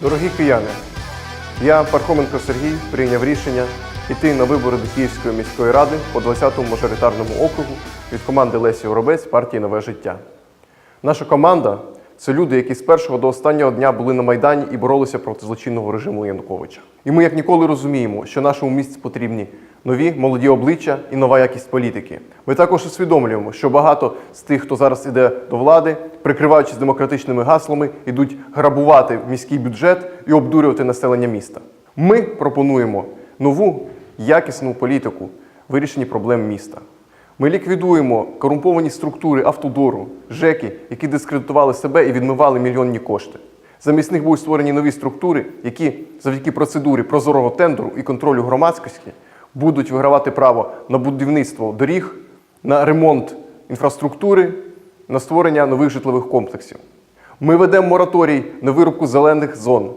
Дорогі кияни, я, Пархоменко Сергій, прийняв рішення йти на вибори до Київської міської ради по 20-му мажоритарному округу від команди Лесі Оробець партії Нове життя. Наша команда це люди, які з першого до останнього дня були на Майдані і боролися проти злочинного режиму Януковича. І ми як ніколи розуміємо, що нашому місці потрібні нові молоді обличчя і нова якість політики. Ми також усвідомлюємо, що багато з тих, хто зараз іде до влади, прикриваючись демократичними гаслами, йдуть грабувати міський бюджет і обдурювати населення міста. Ми пропонуємо нову якісну політику вирішенні проблем міста. Ми ліквідуємо корумповані структури автодору, ЖЕКи, які дискредитували себе і відмивали мільйонні кошти. Замість них будуть створені нові структури, які завдяки процедурі прозорого тендеру і контролю громадськості будуть вигравати право на будівництво доріг, на ремонт інфраструктури, на створення нових житлових комплексів. Ми ведемо мораторій на вирубку зелених зон.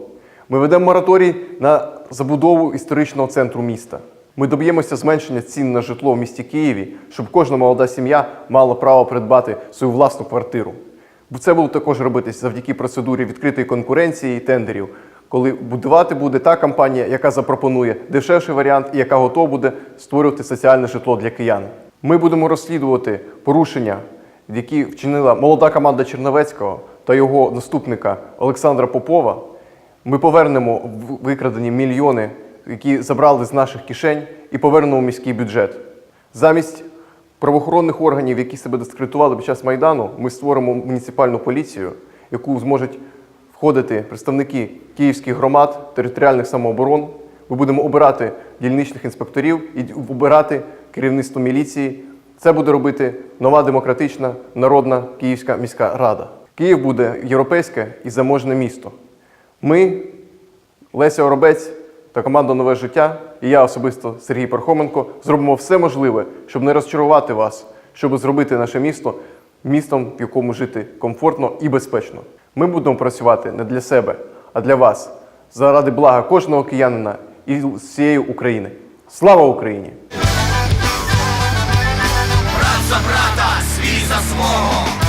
Ми ведемо мораторій на забудову історичного центру міста. Ми доб'ємося зменшення цін на житло в місті Києві, щоб кожна молода сім'я мала право придбати свою власну квартиру. Це буде також робитись завдяки процедурі відкритої конкуренції і тендерів, коли будувати буде та компанія, яка запропонує дешевший варіант і яка готова буде створювати соціальне житло для киян. Ми будемо розслідувати порушення, які вчинила молода команда Черновецького та його наступника Олександра Попова. Ми повернемо викрадені мільйони, які забрали з наших кишень, і повернемо міський бюджет. Замість правоохоронних органів, які себе дискредитували під час Майдану, ми створимо муніципальну поліцію, яку зможуть входити представники київських громад, територіальних самооборон. Ми будемо обирати дільничних інспекторів і обирати керівництво міліції. Це буде робити нова демократична народна Київська міська рада. Київ буде європейське і заможне місто. Ми, Леся Оробець та команда Нове життя, і я особисто Сергій Пархоменко, зробимо все можливе, щоб не розчарувати вас, щоб зробити наше місто містом, в якому жити комфортно і безпечно. Ми будемо працювати не для себе, а для вас, заради блага кожного киянина і всієї України. Слава Україні! брат за брата, свій за свого.